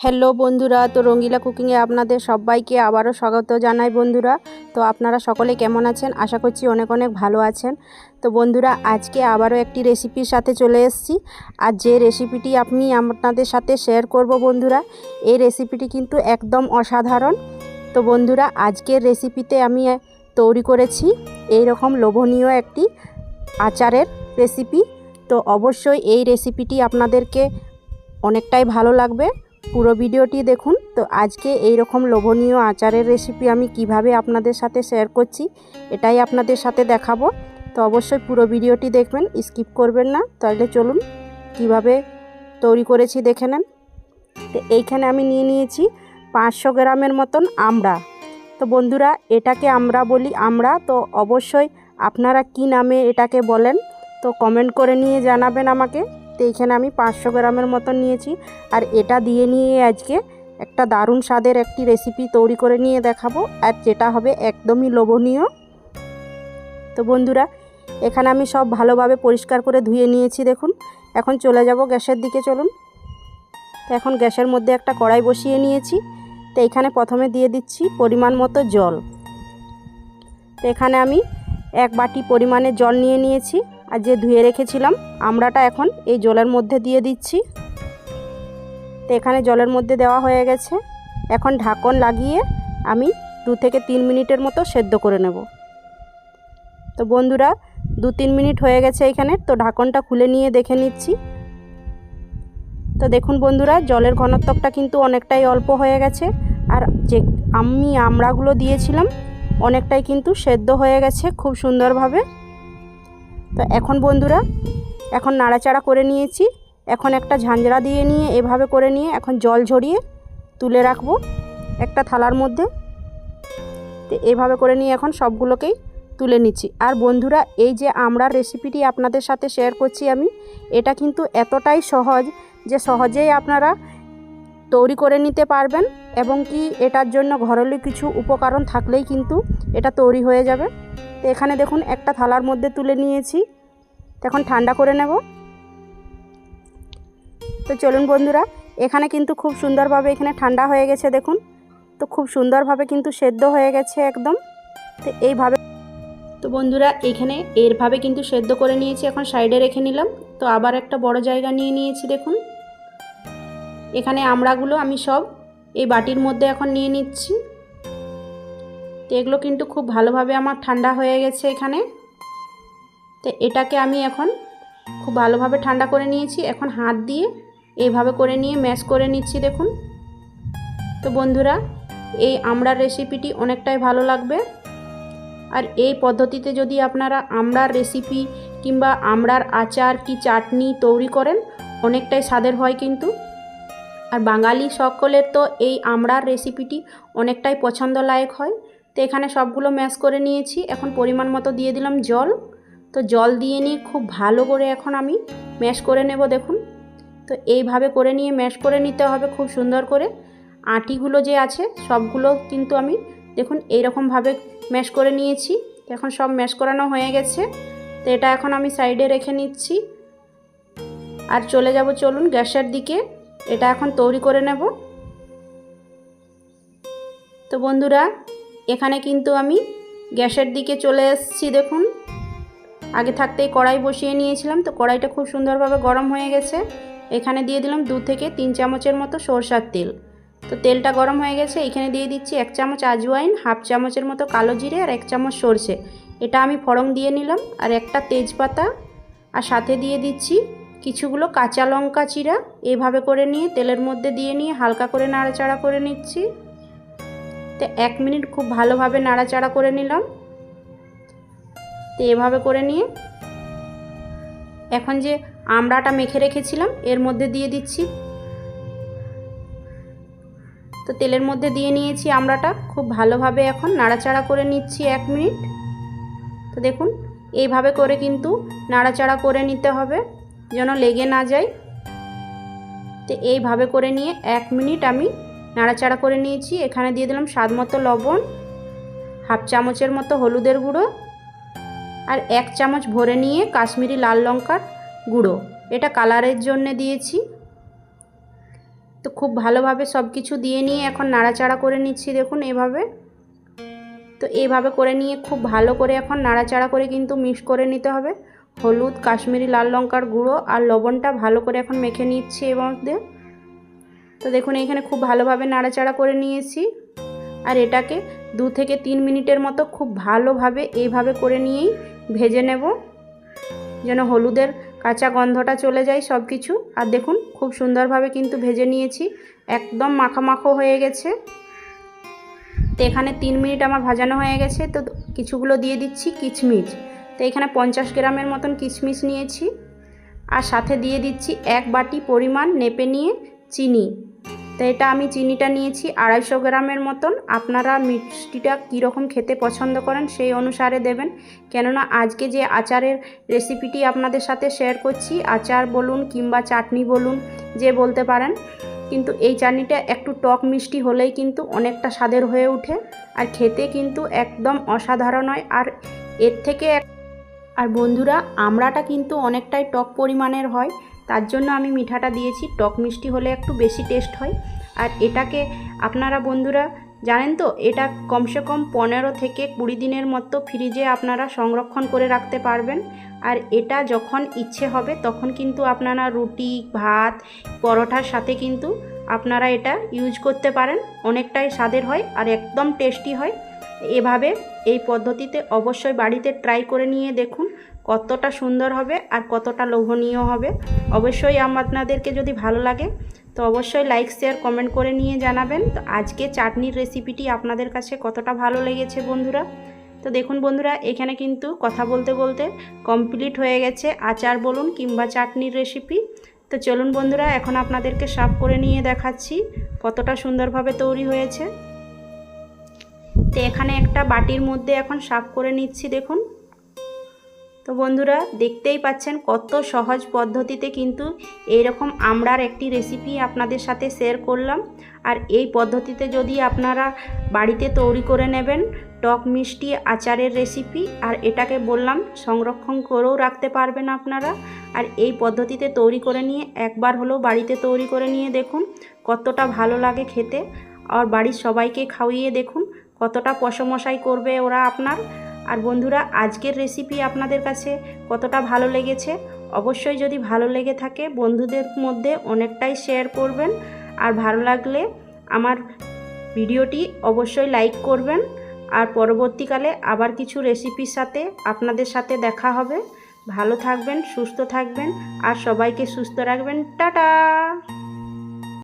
Hello বন্ধুরা, তো রঙ্গিলা কুকিংয়ে আপনাদের সবাইকে আবারও স্বাগত জানাই বন্ধুরা। তো আপনারা সকলে কেমন আছেন? আশা করছি অনেক অনেক ভালো আছেন। তো বন্ধুরা, আজকে আবারও একটি রেসিপির সাথে চলে এসেছি। আর যে রেসিপিটি আমি আপনাদের সাথে শেয়ার করব বন্ধুরা, এই রেসিপিটি কিন্তু একদম অসাধারণ। তো বন্ধুরা, আজকের রেসিপিতে আমি তৈরি করেছি এই রকম লোভনীয় একটি আচারের রেসিপি। তো অবশ্যই এই রেসিপিটি আপনাদেরকে অনেকটাই ভালো লাগবে। পুরো ভিডিওটি দেখুন। তো আজকে এই রকম লোভনীয় আচারের রেসিপি আমি কীভাবে আপনাদের সাথে শেয়ার করছি, এটাই আপনাদের সাথে দেখাবো। তো অবশ্যই পুরো ভিডিওটি দেখবেন স্কিপ করবেন না। তাহলে চলুন কীভাবে তৈরি করেছি দেখে নেন। তো এইখানে আমি নিয়ে নিয়েছি পাঁচশো গ্রামের মতন আমড়া। তো বন্ধুরা, এটাকে আমরা বলি আমরা তো অবশ্যই আপনারা কি নামে এটাকে বলেন, তো কমেন্ট করে নিয়ে জানাবেন আমাকে। তো এইখানে আমি পাঁচশো গ্রামের মতন নিয়েছি। আর এটা দিয়ে নিয়ে আজকে একটা দারুণ স্বাদের একটি রেসিপি তৈরি করে নিয়ে দেখাবো। আর যেটা হবে একদমই লোভনীয়। তো বন্ধুরা, এখানে আমি সব ভালোভাবে পরিষ্কার করে ধুয়ে নিয়েছি দেখুন। এখন চলে যাব গ্যাসের দিকে, চলুন। তো এখন গ্যাসের মধ্যে একটা কড়াই বসিয়ে নিয়েছি। তো এখানে প্রথমে দিয়ে দিচ্ছি পরিমাণ মতো জল। তো এখানে আমি এক বাটি পরিমাণে জল নিয়ে নিয়েছি। আর যে ধুয়ে রেখেছিলাম, আমড়াটা এখন এই জলের মধ্যে দিয়ে দিচ্ছি। তো এখানে জলের মধ্যে দেওয়া হয়ে গেছে। এখন ঢাকন লাগিয়ে আমি দু থেকে তিন মিনিটের মতো সেদ্ধ করে নেব। তো বন্ধুরা, দু তিন মিনিট হয়ে গেছে এখানে, তো ঢাকনটা খুলে নিয়ে দেখে নিচ্ছি। তো দেখুন বন্ধুরা, জলের ঘনত্বটা কিন্তু অনেকটাই অল্প হয়ে গেছে। আর যে আমি আমড়াগুলো দিয়েছিলাম, অনেকটাই কিন্তু সেদ্ধ হয়ে গেছে খুব সুন্দরভাবে। তো এখন বন্ধুরা, এখন নাড়াচাড়া করে নিয়েছি। এখন একটা ঝাঁঝরা দিয়ে নিয়ে, এভাবে করে নিয়ে এখন জল ঝরিয়ে তুলে রাখব একটা থালার মধ্যে। তো এভাবে করে নিয়ে এখন সবগুলোকেই তুলে নিচ্ছি। আর বন্ধুরা, এই যে আমরা রেসিপিটি আপনাদের সাথে শেয়ার করছি আমি, এটা কিন্তু এতটাই সহজ যে সহজেই আপনারা তৈরি করে নিতে পারবেন এবং কি এটার জন্য ঘরেলু কিছু উপকরণ থাকলেই কিন্তু এটা তৈরি হয়ে যাবে। তো এখানে দেখুন একটা থালার মধ্যে তুলে নিয়েছি। এখন ঠান্ডা করে নেব। তো চলুন বন্ধুরা, এখানে কিন্তু খুব সুন্দরভাবে এখানে ঠান্ডা হয়ে গেছে দেখুন। তো খুব সুন্দরভাবে কিন্তু সেদ্ধ হয়ে গেছে একদম। তো এইভাবে তো বন্ধুরা, এখানে এরভাবে কিন্তু সেদ্ধ করে নিয়েছি, এখন সাইডে রেখে নিলাম। তো আবার একটা বড় জায়গা নিয়ে নিয়েছি দেখুন। এখানে আমড়াগুলো আমি সব এই বাটির মধ্যে এখন নিয়ে নিচ্ছি। তো এগুলো কিন্তু খুব ভালোভাবে আমার ঠান্ডা হয়ে গেছে এখানে। তো এটাকে আমি এখন খুব ভালোভাবে ঠান্ডা করে নিয়েছি। এখন হাত দিয়ে এইভাবে করে নিয়ে ম্যাশ করে নিচ্ছি, দেখুন। তো বন্ধুরা, এই আমড়ার রেসিপিটি অনেকটাই ভালো লাগবে। আর এই পদ্ধতিতে যদি আপনারা আমড়ার রেসিপি কিংবা আমড়ার আচার কি চাটনি তৈরি করেন, অনেকটাই স্বাদের হয় কিন্তু। আর বাঙালি সকলের তো এই আমড়ার রেসিপিটি অনেকটাই পছন্দ লায়ক হয়। তো এখানে সবগুলো ম্যাশ করে নিয়েছি। এখন পরিমাণ মতো দিয়ে দিলাম জল। তো জল দিয়ে নিয়ে খুব ভালো করে এখন আমি ম্যাশ করে নেব, দেখুন। তো এইভাবে করে নিয়ে ম্যাশ করে নিতে হবে খুব সুন্দর করে। আটিগুলো যে আছে, সবগুলো কিন্তু আমি, দেখুন, এইরকমভাবে ম্যাশ করে নিয়েছি। এখন সব ম্যাশ করানো হয়ে গেছে। তো এটা এখন আমি সাইডে রেখে নিচ্ছি। আর চলে যাব, চলুন, গ্যাসের দিকে। এটা এখন তৈরি করে নেব। তো বন্ধুরা এখানে কিন্তু আমি গ্যাসের দিকে চলে এসেছি, দেখুন। আগে থাকতেই কড়াই বসিয়ে নিয়েছিলাম, তো কড়াইটা খুব সুন্দরভাবে গরম হয়ে গেছে। এখানে দিয়ে দিলাম দু থেকে তিন চামচের মতো সরষার তেল। তো তেলটা গরম হয়ে গেছে, এখানে দিয়ে দিচ্ছি এক চামচ আজওয়াইন, হাফ চামচের মতো কালো জিরে আর এক চামচ সর্ষে। এটা আমি ফড়ং দিয়ে নিলাম আর একটা তেজপাতা আর সাথে দিয়ে দিচ্ছি কিছুগুলো কাঁচা লঙ্কা চিরা এইভাবে করে নিয়ে তেলের মধ্যে দিয়ে নিয়ে হালকা করে নাড়াচাড়া করে নিচ্ছি। তো এক মিনিট খুব ভালোভাবে নাড়াচাড়া করে নিলাম। তো এভাবে করে নিয়ে এখন যে আমড়াটা মেখে রেখেছিলাম, এর মধ্যে দিয়ে দিচ্ছি। তো তেলের মধ্যে দিয়ে নিয়েছি আমড়াটা, খুব ভালোভাবে এখন নাড়াচাড়া করে নিচ্ছি এক মিনিট। তো দেখুন, এইভাবে করে কিন্তু নাড়াচাড়া করে নিতে হবে, যেন লেগে না যায়। তো এইভাবে করে নিয়ে এক মিনিট আমি নাড়াচাড়া করে নিয়েছি। এখানে দিয়ে দিলাম স্বাদ মতো লবণ, হাফ চামচের মতো হলুদের গুঁড়ো আর এক চামচ ভরে নিয়ে কাশ্মীরি লাল লঙ্কার গুঁড়ো। এটা কালারের জন্য দিয়েছি। তো খুব ভালোভাবে সব কিছু দিয়ে নিয়ে এখন নাড়াচাড়া করে নিচ্ছি দেখুন এভাবে। তো এইভাবে করে নিয়ে খুব ভালো করে এখন নাড়াচাড়া করে কিন্তু মিক্স করে নিতে হবে। হলুদ, কাশ্মীরি লাল লঙ্কার গুঁড়ো আর লবণটা ভালো করে এখন মেখে নিচ্ছি এর মধ্যে। তো দেখুন এখানে খুব ভালোভাবে নাড়াচাড়া করে নিয়েছি। আর এটাকে দু থেকে তিন মিনিটের মতো খুব ভালোভাবে এইভাবে করে নিয়েই ভেজে নেব, যেন হলুদের কাঁচা গন্ধটা চলে যায় সব কিছু আর দেখুন, খুব সুন্দরভাবে কিন্তু ভেজে নিয়েছি, একদম মাখো হয়ে গেছে। তো এখানে তিন মিনিট আমার ভাজানো হয়ে গেছে, তো কিছুগুলো দিয়ে দিচ্ছি কিচমিচ। তো এখানে পঞ্চাশ গ্রামের মতন কিচমিচ নিয়েছি। আর সাথে দিয়ে দিচ্ছি এক বাটি পরিমাণ নেপে নিয়ে চিনি। তো এটা আমি চিনিটা নিয়েছি আড়াইশো গ্রামের মতন। আপনারা মিষ্টিটা কীরকম খেতে পছন্দ করেন সেই অনুসারে দেবেন। কেননা আজকে যে আচারের রেসিপিটি আপনাদের সাথে শেয়ার করছি, আচার বলুন কিংবা চাটনি বলুন, যে বলতে পারেন, কিন্তু এই চাটনিটা একটু টক মিষ্টি হলেই কিন্তু অনেকটা স্বাদের হয়ে ওঠে। আর খেতে কিন্তু একদম অসাধারণ হয়। আর এর থেকে আর বন্ধুরা, আমড়াটা কিন্তু অনেকটাই টক পরিমাণের হয়। তার জন্য আমি মিঠাটা দিয়েছি। টক মিষ্টি হলে একটু বেশি টেস্ট হয়। আর এটাকে আপনারা বন্ধুরা, জানেন তো, এটা কমসে কম পনেরো থেকে কুড়ি দিনের মতো ফ্রিজে আপনারা সংরক্ষণ করে রাখতে পারবেন। আর এটা যখন ইচ্ছে হবে, তখন কিন্তু আপনারা রুটি, ভাত, পরোটার সাথে কিন্তু আপনারা এটা ইউজ করতে পারেন। অনেকটাই স্বাদের হয় আর একদম টেস্টি হয়। এভাবে এই পদ্ধতিতে অবশ্যই বাড়িতে ট্রাই করে নিয়ে দেখুন। কতটা সুন্দর হবে আর কতটা লোভনীয় হবে। অবশ্যই আপনাদেরকে যদি ভালো লাগে, তো অবশ্যই লাইক শেয়ার কমেন্ট করে নিয়ে জানাবেন। তো আজকে চাটনির রেসিপিটি আপনাদের কাছে কতটা ভালো লেগেছে বন্ধুরা? তো দেখুন বন্ধুরা, এখানে কিন্তু কথা বলতে বলতে কমপ্লিট হয়ে গেছে আচার বলুন কিংবা চাটনির রেসিপি তো চলুন বন্ধুরা, এখন আপনাদেরকে সাফ করে নিয়ে দেখাচ্ছি কতটা সুন্দরভাবে তৈরি হয়েছে। তো এখানে একটা বাটির মধ্যে এখন সাফ করে নিচ্ছি দেখুন। তো বন্ধুরা, দেখতেই পাচ্ছেন কত সহজ পদ্ধতিতে কিন্তু এইরকম আমড়ার একটি রেসিপি আপনাদের সাথে শেয়ার করলাম। আর এই পদ্ধতিতে যদি আপনারা বাড়িতে তৈরি করে নেবেন টক মিষ্টি আচারের রেসিপি আর এটাকে বললাম সংরক্ষণ করেও রাখতে পারবেন আপনারা। আর এই পদ্ধতিতে তৈরি করে নিয়ে একবার হলেও বাড়িতে তৈরি করে নিয়ে দেখুন কতটা ভালো লাগে খেতে। আর বাড়ির সবাইকে খাওয়িয়ে দেখুন কতটা পশমশাই করবে ওরা আপনার। আর বন্ধুরা, আজকের রেসিপি আপনাদের কাছে কতটা ভালো লেগেছে? অবশ্যই যদি ভালো লেগে থাকে, বন্ধুদের মধ্যে অনেকটাই শেয়ার করবেন। আর ভালো লাগলে আমার ভিডিওটি অবশ্যই লাইক করবেন। আর পরবর্তীকালে আবার কিছু রেসিপির সাথে আপনাদের সাথে দেখা হবে। ভালো থাকবেন, সুস্থ থাকবেন। আর সবাইকে সুস্থ রাখবেন। টাটা!